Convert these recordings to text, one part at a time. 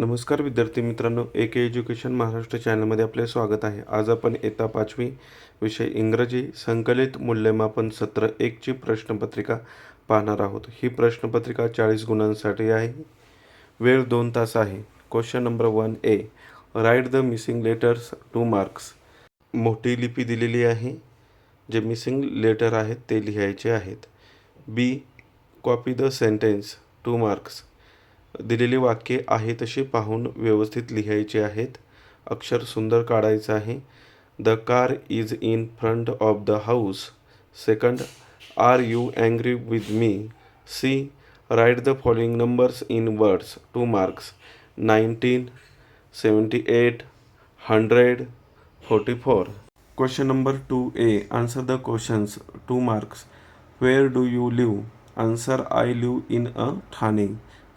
नमस्कार विद्यार्थी मित्रांनो ए के एज्युकेशन महाराष्ट्र चॅनलमध्ये आपले स्वागत आहे. आज आपण येता पाचवी विषय इंग्रजी संकलित मूल्यमापन सत्र एकची प्रश्नपत्रिका पाहणार आहोत. ही प्रश्नपत्रिका चाळीस गुणांसाठी आहे. वेळ दोन तास आहे. Question number one A write the missing letters two marks मोठी लिपी दिलेली आहे. जे मिसिंग लेटर आहेत ते लिहायचे आहेत. B copy the sentence two marks दिलेली वाक्ये आहे तशी पाहून व्यवस्थित लिहायची आहेत. अक्षर सुंदर काढायचं आहे. The car is in front of the house. Second are you angry with me? C write the following numbers in words. Two marks nineteen seventy eight hundred forty four. Question number two A answer the questions. Two marks where do you live? Answer I live in a Thane.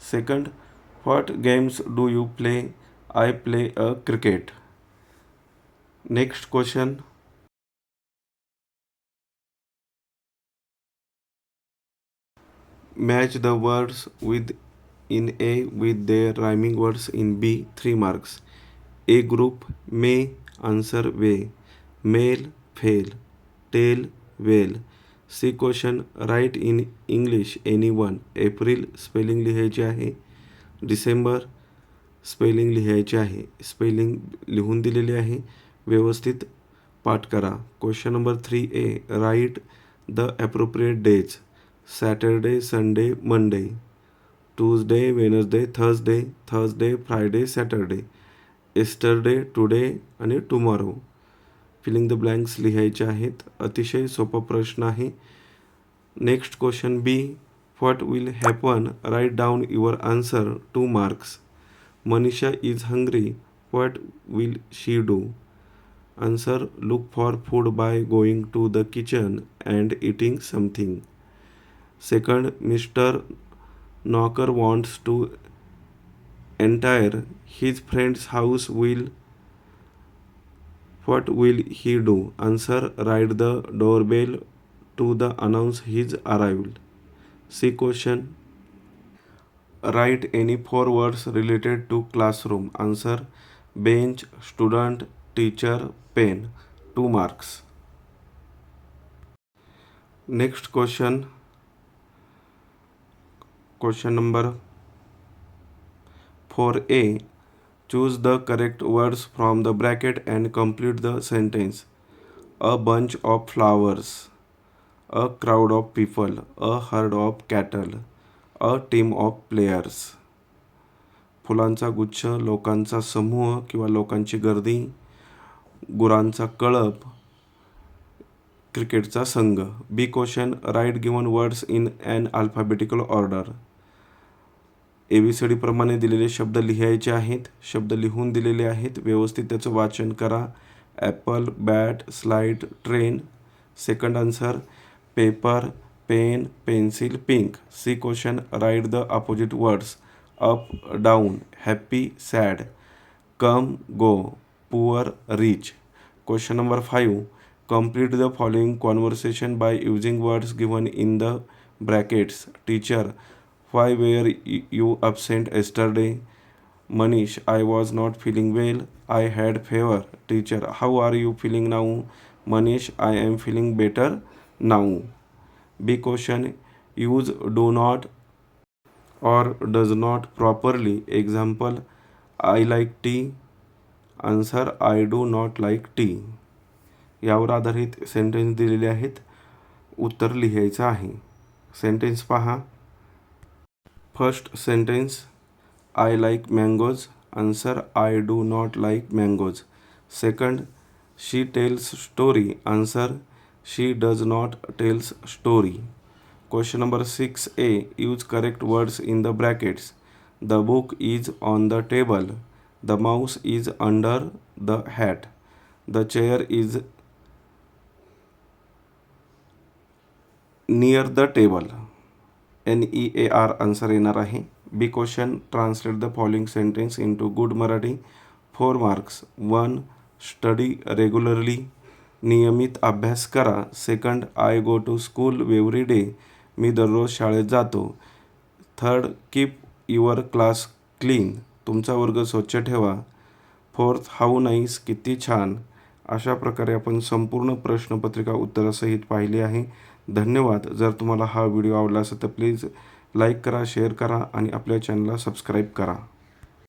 Second, what games do you play? I play a cricket. Next question. Match the words with in A with their rhyming words in B 3 marks. A group may answer way, male fail, tail whale. C question write in English any one. April spelling लिहायची आहे. December spelling लिहायचे आहे. Spelling लिहून दिलेली आहे. व्यवस्थित पाठ करा. Question number three A write the appropriate days. Saturday Sunday Monday. Tuesday Wednesday Thursday Thursday Friday Saturday. Yesterday today आणि टुमॉरो. फिलिंग द ब्लँक्स लिहायचे आहेत. अतिशय सोपा प्रश्न आहे. Next question B what will happen write down your answer two marks Manisha is hungry what will she do answer look for food by going to the kitchen and eating something second mister Knocker wants to entire his friends house will What will he do? Answer Ride the doorbell to the announce his arrival. C question Write any four words related to classroom. Answer bench, student, teacher, pen. 2 marks. Next question. Question number 4a. Choose the correct words from the bracket and complete the sentence. A bunch of flowers. A crowd of people. A herd of cattle. A team of players. फुलांचा गुच्छ लोकांचा समूह किंवा लोकांची गर्दी गुरांचा कळप क्रिकेटचा संघ B question write given words in an alphabetical order A B C डीप्रमाणे दिलेले शब्द लिहायचे आहेत. शब्द लिहून दिलेले आहेत. व्यवस्थित त्याचं वाचन करा. Apple bat slide train second answer paper pen pencil pink C question write the opposite words up down happy sad come go poor rich question number five complete the following conversation by using words given in the brackets. Teacher why were y- you absent yesterday manish i was not feeling well i had fever teacher how are you feeling now manish i am feeling better now b question use do not or does not properly example i like tea answer i do not like tea यावर आधारित sentence दिलेले आहेत उत्तर लिहायचं आहे sentence पहा First sentence I like mangoes. Answer I do not like mangoes. Second, she tells story. Answer she does not tells story. Question number 6a use correct words in the brackets. The book is on the table. The mouse is under the hat. The chair is near the table. N E A R answer येणार आहे. B question translate the following sentence into good Marathi four marks one study regularly नियमित अभ्यास करा second I go to school every day मी दररोज शाळेत जातो third keep your class clean तुमचा वर्ग स्वच्छ ठेवा फोर्थ हाऊ नाईस किती छान अशा प्रकारे आपण संपूर्ण प्रश्नपत्रिका उत्तरासहित पाहिली आहे धन्यवाद. जर तुम्हाला हा व्हिडिओ आवडला असेल तर प्लीज लाईक करा शेअर करा आणि आपल्या चॅनलला सबस्क्राईब करा.